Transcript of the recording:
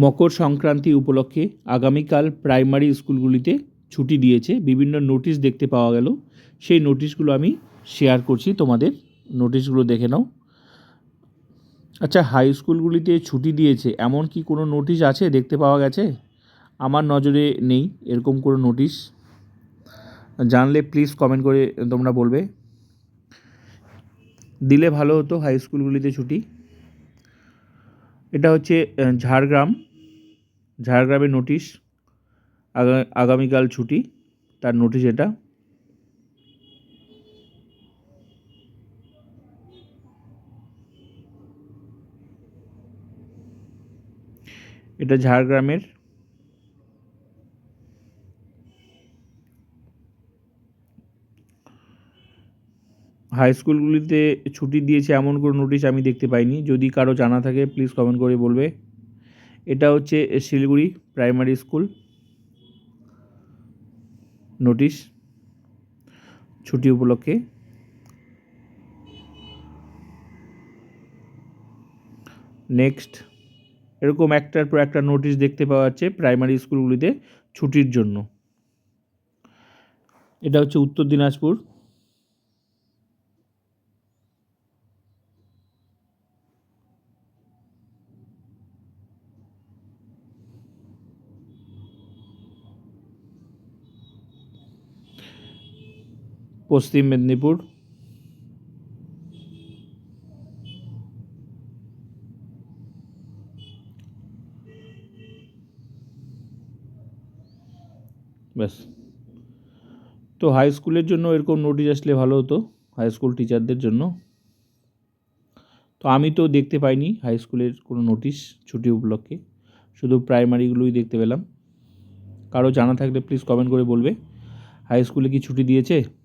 মকর সংক্রান্তি উপলক্ষে আগামীকাল প্রাইমারি স্কুলগুলিতে ছুটি দিয়েছে। বিভিন্ন নোটিশ দেখতে পাওয়া গেল। সেই নোটিশগুলো আমি শেয়ার করছি। তোমাদের নোটিশগুলো দেখে নাও। আচ্ছা হাই স্কুলগুলিতে ছুটি দিয়েছে। এমন কি কোনো নোটিশ আছে? দেখতে পাওয়া গেছে? আমার নজরে নেই এরকম কোনো নোটিশ। জানলে প্লিজ কমেন্ট করে তোমরা বলবে। দিলে ভালো হতো হাই স্কুলগুলিতে ছুটি। এটা হচ্ছে ঝাড়গ্রাম। ঝাড়গ্রামের নোটিশ আগা আগামীকাল ছুটি তার নোটিশ এটা। এটা ঝাড়গ্রামের হাই স্কুলগুলিতে ছুটি দিয়েছে এমন কোনো নোটিশ আমি দেখতে পাইনি। যদি কারও জানা থাকে প্লিজ কমেন্ট করে বলবে। এটা হচ্ছে শিলিগুড়ি প্রাইমারি স্কুল নোটিশ ছুটি উপলক্ষে। নেক্সট এরকম একটার পর একটা নোটিশ দেখতে পাওয়া যাচ্ছে প্রাইমারি স্কুলগুলিতে ছুটির জন্য। এটা হচ্ছে উত্তর দিনাজপুর। পশ্চিম মেদিনীপুর। ব্যাস। তো হাই স্কুলের জন্য এরকম নোটিশ আসলে ভালো হতো হাই স্কুল টিচারদের জন্য। তো আমি তো দেখতে পাইনি হাই স্কুলের কোনো নোটিশ ছুটি উপলক্ষে। শুধু প্রাইমারিগুলোই দেখতে পেলাম। কারও জানা থাকলে প্লিজ কমেন্ট করে বলবে। হাই স্কুলে কি ছুটি দিয়েছে?